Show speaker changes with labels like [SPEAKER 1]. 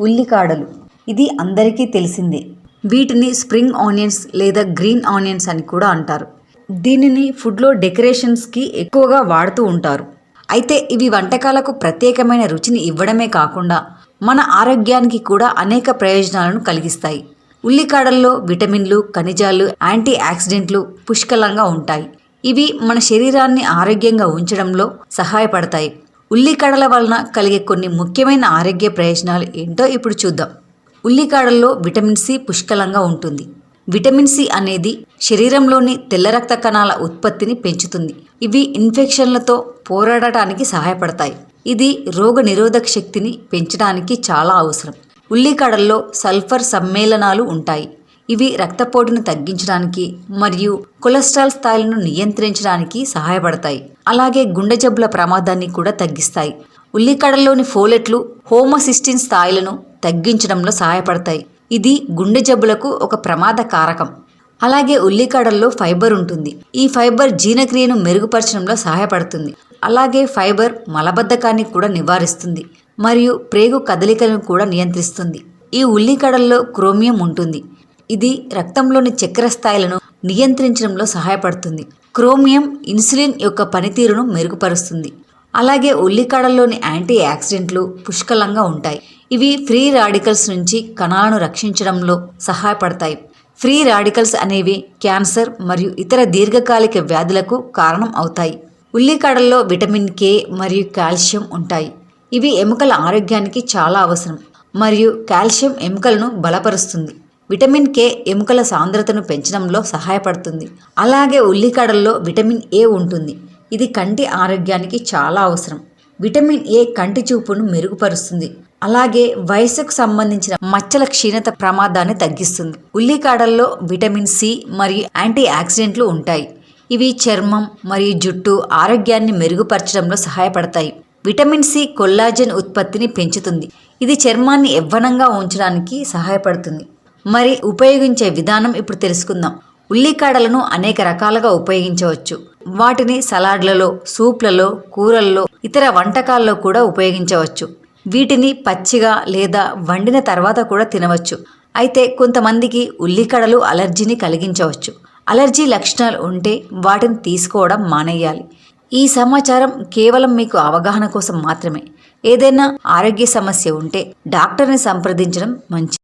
[SPEAKER 1] ఉల్లికాడలు. ఇది అందరికీ తెలిసిందే. వీటిని స్ప్రింగ్ ఆనియన్స్ లేదా గ్రీన్ ఆనియన్స్ అని కూడా అంటారు. దీనిని ఫుడ్లో డెకరేషన్స్కి ఎక్కువగా వాడుతూ ఉంటారు. అయితే ఇవి వంటకాలకు ప్రత్యేకమైన రుచిని ఇవ్వడమే కాకుండా మన ఆరోగ్యానికి కూడా అనేక ప్రయోజనాలను కలిగిస్తాయి. ఉల్లికాడల్లో విటమిన్లు ఖనిజాలు యాంటీ ఆక్సిడెంట్లు పుష్కలంగా ఉంటాయి. ఇవి మన శరీరాన్ని ఆరోగ్యంగా ఉంచడంలో సహాయపడతాయి. ఉల్లికాడల వలన కలిగే కొన్ని ముఖ్యమైన ఆరోగ్య ప్రయోజనాలు ఏంటో ఇప్పుడు చూద్దాం. ఉల్లికాడల్లో విటమిన్ సి పుష్కలంగా ఉంటుంది. విటమిన్ సి అనేది శరీరంలోని తెల్ల రక్త కణాల ఉత్పత్తిని పెంచుతుంది. ఇవి ఇన్ఫెక్షన్లతో పోరాడటానికి సహాయపడతాయి. ఇది రోగ నిరోధక శక్తిని పెంచడానికి చాలా అవసరం. ఉల్లికాడల్లో సల్ఫర్ సమ్మేళనాలు ఉంటాయి. ఇవి రక్తపోటును తగ్గించడానికి మరియు కొలెస్ట్రాల్ స్థాయిలను నియంత్రించడానికి సహాయపడతాయి. అలాగే గుండె జబ్బుల ప్రమాదాన్ని కూడా తగ్గిస్తాయి. ఉల్లికడల్లోని ఫోలెట్లు హోమోసిస్టిన్ స్థాయిలను తగ్గించడంలో సహాయపడతాయి. ఇది గుండె జబ్బులకు ఒక ప్రమాద కారకం. అలాగే ఉల్లికాడల్లో ఫైబర్ ఉంటుంది. ఈ ఫైబర్ జీర్ణక్రియను మెరుగుపరచడంలో సహాయపడుతుంది. అలాగే ఫైబర్ మలబద్ధకాన్ని కూడా నివారిస్తుంది. మరియు ప్రేగు కదలికలను కూడా నియంత్రిస్తుంది. ఈ ఉల్లికాడల్లో క్రోమియం ఉంటుంది. ఇది రక్తంలోని చక్కెర స్థాయిలను నియంత్రించడంలో సహాయపడుతుంది. క్రోమియం ఇన్సులిన్ యొక్క పనితీరును మెరుగుపరుస్తుంది. అలాగే ఉల్లికాడల్లోని యాంటీ యాక్సిడెంట్లు పుష్కలంగా ఉంటాయి. ఇవి ఫ్రీ రాడికల్స్ నుంచి కణాలను రక్షించడంలో సహాయపడతాయి. ఫ్రీ రాడికల్స్ అనేవి క్యాన్సర్ మరియు ఇతర దీర్ఘకాలిక వ్యాధులకు కారణం అవుతాయి. ఉల్లికాడల్లో విటమిన్ కే మరియు కాల్షియం ఉంటాయి. ఇవి ఎముకల ఆరోగ్యానికి చాలా అవసరం మరియు కాల్షియం ఎముకలను బలపరుస్తుంది. విటమిన్ కే ఎముకల సాంద్రతను పెంచడంలో సహాయపడుతుంది. అలాగే ఉల్లికాడల్లో విటమిన్ ఏ ఉంటుంది. ఇది కంటి ఆరోగ్యానికి చాలా అవసరం. విటమిన్ ఏ కంటి చూపును మెరుగుపరుస్తుంది. అలాగే వయసుకు సంబంధించిన మచ్చల క్షీణత ప్రమాదాన్ని తగ్గిస్తుంది. ఉల్లికాడల్లో విటమిన్ సి మరియు యాంటీ ఆక్సిడెంట్లు ఉంటాయి. ఇవి చర్మం మరియు జుట్టు ఆరోగ్యాన్ని మెరుగుపరచడంలో సహాయపడతాయి. విటమిన్ సి కొల్లాజెన్ ఉత్పత్తిని పెంచుతుంది. ఇది చర్మాన్ని యవ్వనంగా ఉంచడానికి సహాయపడుతుంది. మరి ఉపయోగించే విధానం ఇప్పుడు తెలుసుకుందాం. ఉల్లికాడలను అనేక రకాలుగా ఉపయోగించవచ్చు. వాటిని సలాడ్లలో సూప్లలో కూరల్లో ఇతర వంటకాల్లో కూడా ఉపయోగించవచ్చు. వీటిని పచ్చిగా లేదా వండిన తర్వాత కూడా తినవచ్చు. అయితే కొంతమందికి ఉల్లికడలు అలర్జీని కలిగించవచ్చు. అలర్జీ లక్షణాలు ఉంటే వాటిని తీసుకోవడం మానేయాలి. ఈ సమాచారం కేవలం మీకు అవగాహన కోసం మాత్రమే. ఏదైనా ఆరోగ్య సమస్య ఉంటే డాక్టర్ని సంప్రదించడం మంచిది.